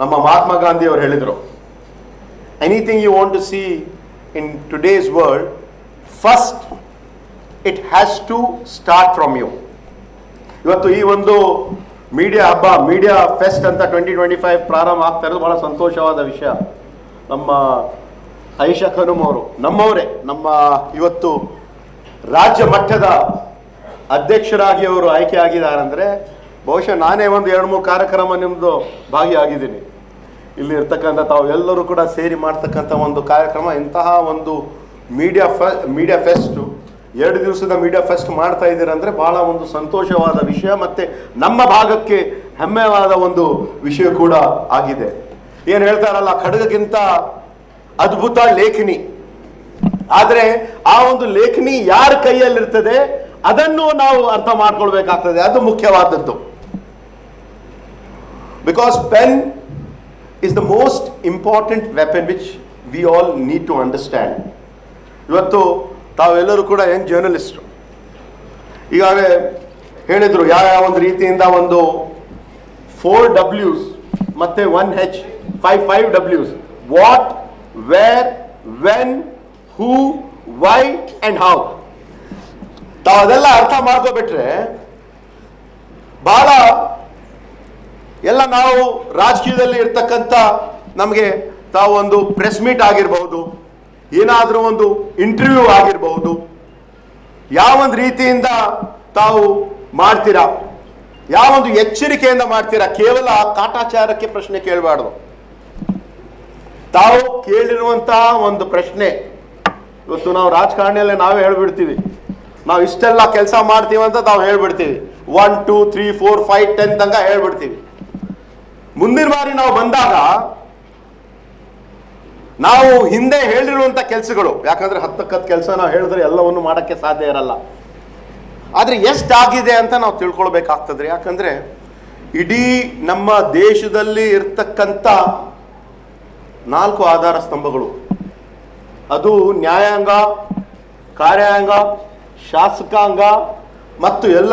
ನಮ್ಮ ಮಹಾತ್ಮ ಗಾಂಧಿ ಅವರು ಹೇಳಿದರು anything you want to see in today's world first it has to start from you ಇವತ್ತು ಈ ಒಂದು ಮೀಡಿಯಾ ಹಬ್ಬ ಮೀಡಿಯಾ ಫೆಸ್ಟ್ ಅಂತ ಟ್ವೆಂಟಿ ಟ್ವೆಂಟಿ ಫೈವ್ ಪ್ರಾರಂಭ ಆಗ್ತಾ ಇರೋದು ಬಹಳ ಸಂತೋಷವಾದ ವಿಷಯ. ನಮ್ಮ ಐಷಾ ಖನುಮ್ ಅವರು, ನಮ್ಮವರೇ, ನಮ್ಮ ಇವತ್ತು ರಾಜ್ಯ ಮಟ್ಟದ ಅಧ್ಯಕ್ಷರಾಗಿ ಅವರು ಆಯ್ಕೆ ಆಗಿದ್ದಾರೆ ಅಂದರೆ ಬಹುಶಃ ನಾನೇ ಒಂದು ಎರಡು ಮೂರು ಕಾರ್ಯಕ್ರಮ ನಿಮ್ಮದು ಭಾಗಿಯಾಗಿದ್ದೀನಿ. ಇಲ್ಲಿ ಇರ್ತಕ್ಕಂಥ ತಾವು ಎಲ್ಲರೂ ಕೂಡ ಸೇರಿ ಮಾಡ್ತಕ್ಕಂಥ ಒಂದು ಕಾರ್ಯಕ್ರಮ, ಇಂತಹ ಒಂದು ಮೀಡಿಯಾ ಫೆ ಮೀಡಿಯಾ ಫೆಸ್ಟು ಎರಡು ದಿವಸದ ಮೀಡಿಯಾ ಫೆಸ್ಟ್ ಮಾಡ್ತಾ ಇದ್ದೀರ ಅಂದರೆ ಬಹಳ ಒಂದು ಸಂತೋಷವಾದ ವಿಷಯ ಮತ್ತು ನಮ್ಮ ಭಾಗಕ್ಕೆ ಹೆಮ್ಮೆವಾದ ಒಂದು ವಿಷಯ ಕೂಡ ಆಗಿದೆ. ಏನು ಹೇಳ್ತಾರಲ್ಲ, ಖಡಗಕ್ಕಿಂತ ಅದ್ಭುತ ಲೇಖನಿ. ಆದರೆ ಆ ಒಂದು ಲೇಖನಿ ಯಾರ ಕೈಯಲ್ಲಿರ್ತದೆ, ಅದನ್ನು ನಾವು ಅರ್ಥ ಮಾಡ್ಕೊಳ್ಬೇಕಾಗ್ತದೆ. ಅದು ಮುಖ್ಯವಾದದ್ದು. Because pen is the most important weapon which we all need to understand ಇವತ್ತು ತಾವೆಲ್ಲರೂ ಕೂಡ ಯಂಗ್ ಜರ್ನಲಿಸ್ಟು ಈಗಾಗಲೇ ಹೇಳಿದರು ಯಾವ ಯಾವ ಒಂದು ರೀತಿಯಿಂದ ಒಂದು ಫೋರ್ ಡಬ್ಲ್ಯೂಸ್ ಮತ್ತೆ one H five five ಡಬ್ಲ್ಯೂಸ್ what where when who why and how ತಾವು ಅದೆಲ್ಲ ಅರ್ಥ ಮಾಡ್ಕೋಬಿಟ್ರೆ ಬಹಳ ಎಲ್ಲ ನಾವು ರಾಜಕೀಯದಲ್ಲಿ ಇರ್ತಕ್ಕಂಥ ನಮಗೆ ತಾವು ಒಂದು ಪ್ರೆಸ್ ಮೀಟ್ ಆಗಿರಬಹುದು, ಏನಾದರೂ ಒಂದು ಇಂಟರ್ವ್ಯೂ ಆಗಿರಬಹುದು, ಯಾವೊಂದು ರೀತಿಯಿಂದ ತಾವು ಮಾಡ್ತೀರಾ? ಯಾವೊಂದು ಎಚ್ಚರಿಕೆಯಿಂದ ಮಾಡ್ತೀರಾ? ಕೇವಲ ಕಾಟಾಚಾರಕ್ಕೆ ಪ್ರಶ್ನೆ ಕೇಳಬಾರ್ದು. ತಾವು ಕೇಳಿರುವಂತಹ ಒಂದು ಪ್ರಶ್ನೆ, ಇವತ್ತು ನಾವು ರಾಜಕಾರಣಿಯಲ್ಲೇ ನಾವೇ ಹೇಳ್ಬಿಡ್ತೀವಿ. ನಾವು ಇಷ್ಟೆಲ್ಲ ಕೆಲಸ ಮಾಡ್ತೀವಿ ಅಂತ ತಾವು ಹೇಳ್ಬಿಡ್ತೀವಿ. One two three four five ten ತನಕ ಹೇಳ್ಬಿಡ್ತೀವಿ. ಮುಂದಿನ ಬಾರಿ ನಾವು ಬಂದಾಗ ನಾವು ಹಿಂದೆ ಹೇಳಿರುವಂತ ಕೆಲಸಗಳು, ಯಾಕಂದ್ರೆ ಹತ್ತಕ್ಕತ್ತು ಕೆಲಸ ನಾವು ಹೇಳಿದ್ರೆ ಎಲ್ಲವನ್ನು ಮಾಡಕ್ಕೆ ಸಾಧ್ಯ ಇರಲ್ಲ. ಆದ್ರೆ ಎಷ್ಟಾಗಿದೆ ಅಂತ ನಾವು ತಿಳ್ಕೊಳ್ಬೇಕಾಗ್ತದ್ರಿ. ಯಾಕಂದ್ರೆ ಇಡೀ ನಮ್ಮ ದೇಶದಲ್ಲಿ ಇರ್ತಕ್ಕಂಥ ನಾಲ್ಕು ಆಧಾರ ಸ್ತಂಭಗಳು. ಅದು ನ್ಯಾಯಾಂಗ, ಕಾರ್ಯಾಂಗ, ಶಾಸಕಾಂಗ ಮತ್ತು ಎಲ್ಲ